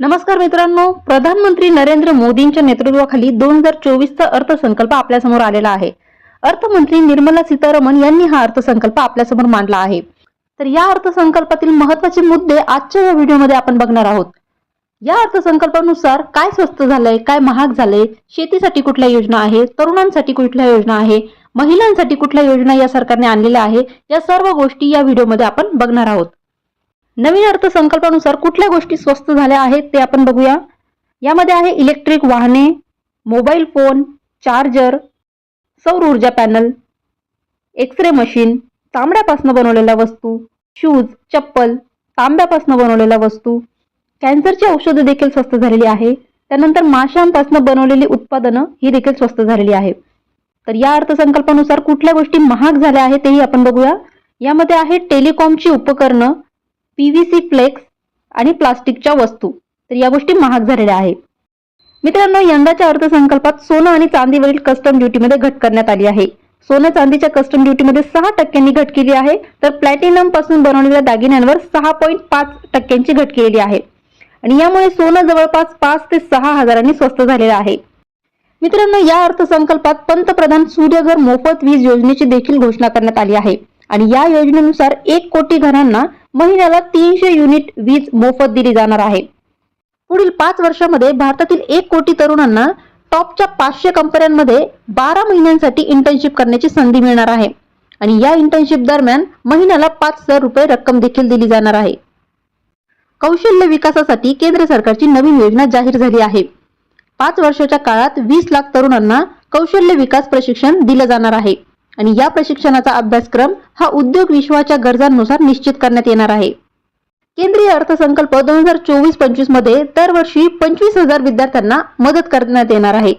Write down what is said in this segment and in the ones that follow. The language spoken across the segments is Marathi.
नमस्कार मित्रांनो प्रधानमंत्री नरेंद्र मोदींच्या नेतृत्वाखाली दोन हजार चोवीसचा अर्थसंकल्प आपल्यासमोर आलेला आहे. अर्थमंत्री निर्मला सीतारामन यांनी हा अर्थसंकल्प आपल्यासमोर मांडला आहे. तर या अर्थसंकल्पातील महत्त्वाचे मुद्दे आजच्या या व्हिडिओमध्ये आपण बघणार आहोत. या अर्थसंकल्पानुसार काय स्वस्त झालंय काय महाग झालंय शेतीसाठी कुठल्या योजना आहे तरुणांसाठी कुठल्या योजना आहे महिलांसाठी कुठल्या योजना या सरकारने आणलेल्या आहे या सर्व गोष्टी या व्हिडिओमध्ये आपण बघणार आहोत. नवीन अर्थसंकल्पानुसार कुठल्या गोष्टी स्वस्त झाल्या आहेत ते आपण बघूया. यामध्ये आहे इलेक्ट्रिक वाहने मोबाईल फोन चार्जर सौर ऊर्जा पॅनल एक्सरे मशीन तांबड्यापासून बनवलेल्या वस्तू शूज चप्पल तांब्यापासून बनवलेल्या वस्तू. कॅन्सरची औषधं देखील स्वस्त झालेली आहे. त्यानंतर माशांपासून बनवलेली उत्पादनं ही देखील स्वस्त झालेली आहे. तर या अर्थसंकल्पानुसार कुठल्या गोष्टी महाग झाल्या आहेत तेही आपण बघूया. यामध्ये आहे टेलिकॉमची उपकरणं पीव्हीसी फ्लेक्स आणि प्लास्टिकच्या वस्तू. तर या गोष्टी महाग झालेल्या आहेत. मित्रांनो यंदाच्या अर्थसंकल्पात सोनं आणि चांदीवरील कस्टम ड्युटीमध्ये घट करण्यात आली आहे. सोनं चांदीच्या कस्टम ड्युटीमध्ये सहा टक्क्यांनी घट केली आहे तर प्लॅटिनमपासून बनवलेल्या दागिन्यांवर सहा पॉईंट पाच टक्क्यांची घट केलेली आहे. आणि यामुळे सोनं जवळपास पाच ते सहा हजारांनी स्वस्त झालेलं आहे. मित्रांनो या अर्थसंकल्पात पंतप्रधान सूर्यघर मोफत वीज योजनेची देखील घोषणा करण्यात आली आहे. आणि या योजनेनुसार एक कोटी घरांना महिन्याला तीनशे युनिट वीज मोफत दिली जाणार आहे. पुढील पाच वर्षामध्ये भारतातील एक कोटी तरुणांना टॉपच्या पाचशे कंपन्यांमध्ये बारा महिन्यांसाठी इंटर्नशिप करण्याची संधी मिळणार आहे. आणि या इंटर्नशिप दरम्यान महिन्याला पाच हजार रुपये रक्कम देखील दिली जाणार आहे. कौशल्य विकासासाठी केंद्र सरकारची नवीन योजना जाहीर झाली आहे. पाच वर्षाच्या काळात वीस लाख तरुणांना कौशल्य विकास प्रशिक्षण दिलं जाणार आहे. आणि या प्रशिक्षणाचा अभ्यासक्रम हा उद्योग विश्वाच्या गरजांनुसार निश्चित करण्यात येणार आहे. केंद्रीय अर्थसंकल्प दोन हजार चोवीस पंचवीसमध्ये दरवर्षी पंचवीस हजार विद्यार्थ्यांना मदत करण्यात येणार आहे.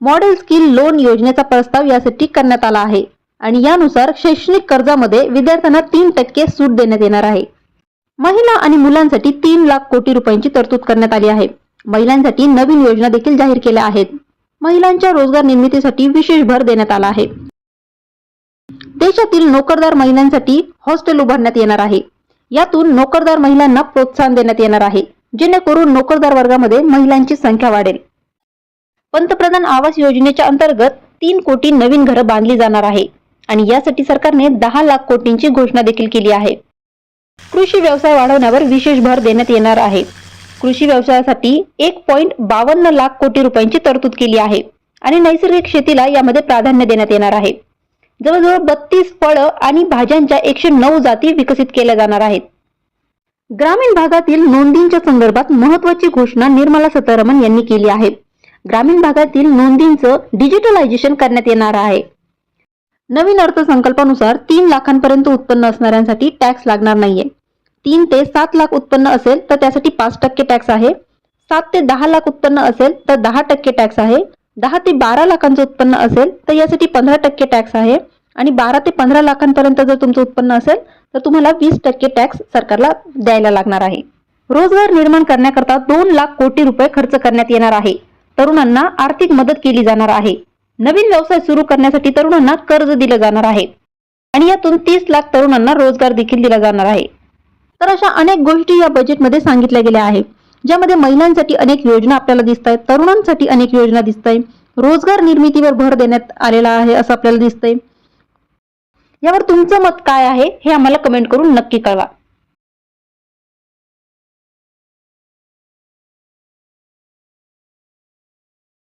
मॉडेल स्किल लोन योजनेचा प्रस्ताव यासाठी करण्यात आला आहे आणि यानुसार शैक्षणिक कर्जामध्ये विद्यार्थ्यांना तीन टक्के सूट देण्यात येणार आहे. महिला आणि मुलांसाठी तीन लाख कोटी रुपयांची तरतूद करण्यात आली आहे. महिलांसाठी नवीन योजना देखील जाहीर केल्या आहेत. महिलांच्या रोजगार निर्मितीसाठी विशेष भर देण्यात आला आहे. देशातील नोकरदार महिलांसाठी हॉस्टेल उभारण्यात येणार आहे. यातून नोकरदार महिलांना प्रोत्साहन देण्यात येणार आहे जेणेकरून नोकरदार वर्गामध्ये महिलांची संख्या वाढेल. पंतप्रधान आवास योजनेच्या अंतर्गत तीन कोटी नवीन घरं बांधली जाणार आहे आणि यासाठी सरकारने दहा लाख कोटींची घोषणा देखील केली आहे. कृषी व्यवसाय वाढवण्यावर विशेष भर देण्यात येणार आहे. कृषी व्यवसायासाठी एक पॉईंट बावन्न लाख कोटी रुपयांची तरतूद केली आहे आणि नैसर्गिक शेतीला यामध्ये प्राधान्य देण्यात येणार आहे. जवळजवळ बत्तीस फळं आणि भाज्यांच्या एकशे नऊ जाती विकसित केल्या जाणार आहेत. ग्रामीण भागातील नोंदींच्या संदर्भात महत्वाची घोषणा निर्मला सीतारामन यांनी केली आहे. ग्रामीण भागातील नोंदींचं डिजिटलायझेशन करण्यात येणार आहे. नवीन अर्थसंकल्पानुसार तीन लाखांपर्यंत उत्पन्न असणाऱ्यांसाठी टॅक्स लागणार नाहीये. तीन ते सात लाख उत्पन्न असेल तर त्यासाठी पाच टक्के टॅक्स आहे. सात ते दहा लाख उत्पन्न असेल तर दहा टक्के टॅक्स आहे. दहा ते बारा लाखांचं उत्पन्न असेल तर यासाठी पंधरा टक्के टॅक्स आहे. आणि बारा ते पंधरा लाखांपर्यंत जर तुमचं उत्पन्न असेल तर तुम्हाला वीस टक्के टॅक्स सरकारला द्यायला लागणार आहे. रोजगार निर्माण करण्याकरता दोन लाख कोटी रुपये खर्च करण्यात येणार आहे. तरुणांना आर्थिक मदत केली जाणार आहे. नवीन व्यवसाय सुरू करण्यासाठी तरुणांना कर्ज दिलं जाणार आहे. आणि यातून तीस लाख तरुणांना रोजगार देखील दिला जाणार आहे. तर अशा अनेक गोष्टी या बजेटमध्ये सांगितल्या गेल्या आहेत ज्यामध्ये महिलांसाठी अनेक योजना आपल्याला दिसत आहेत तरुणांसाठी अनेक योजना दिसत आहे रोजगार निर्मितीवर भर देण्यात आलेला आहे असं आपल्याला दिसतंय. यावर तुमचं मत काय आहे हे आम्हाला कमेंट करून नक्की कळवा.